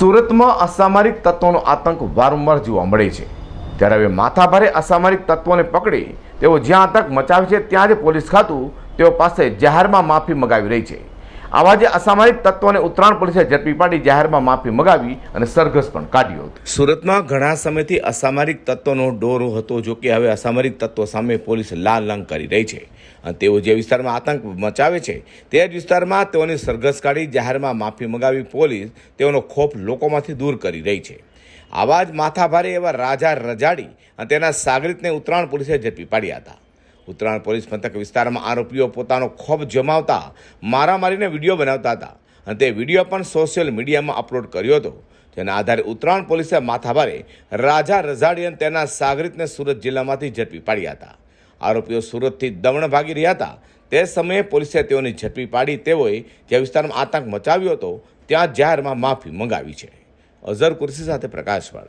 સુરતમાં અસામરિક તત્વોનો આતંક વારંવાર જોવા મળે છે. ત્યારે હવે માથાભારે અસામરિક તત્વોને પકડી તેઓ જ્યાં આતંક મચાવે છે ત્યાં જ પોલીસ ખાતું તેઓ પાસે જાહેરમાં માફી મગાવી રહી છે. આવા જે અસામરિક તત્વોને ઉત્તરાયણ પોલીસે ઝડપી પાડી જાહેરમાં માફી મગાવી અને સરઘસ પણ કાઢ્યો હતો. સુરતમાં ઘણા સમયથી અસામરિક તત્વોનો ડોરો હતો, જો કે હવે અસામરિક તત્વો સામે પોલીસ લાલ લંગ કરી રહી છે. અને તેઓ જે વિસ્તારમાં આતંક મચાવે છે, તે જ વિસ્તારમાં તેઓની સરઘસ કાઢી જાહેરમાં માફી મગાવી પોલીસ તેઓનો ખોફ લોકોમાંથી દૂર કરી રહી છે. આવા જ માથાભારે એવા રાજા રજાડી અને તેના સાગરિતને ઉત્તરાયણ પોલીસે ઝડપી પાડ્યા હતા. ઉત્તરાયણ પોલીસ મથક વિસ્તારમાં આરોપીઓ પોતાનો ખોફ જમાવતા મારામારીને વીડિયો બનાવતા હતા. અને તે વીડિયો પણ સોશિયલ મીડિયામાં અપલોડ કર્યો હતો. જેના આધારે ઉત્તરાયણ પોલીસે માથાભારે રાજા રઝાડી અને તેના સાગરિતને સુરત જિલ્લામાંથી ઝડપી પાડ્યા હતા. આરોપીઓ સુરતથી દમણ ભાગી રહ્યા હતા. તે સમયે પોલીસે તેઓની ઝડપી પાડી તેઓએ જે વિસ્તારમાં આતંક મચાવ્યો હતો, ત્યાં જાહેરમાં માફી મંગાવી છે. અઝર કુર્સી સાથે પ્રકાશવાળા.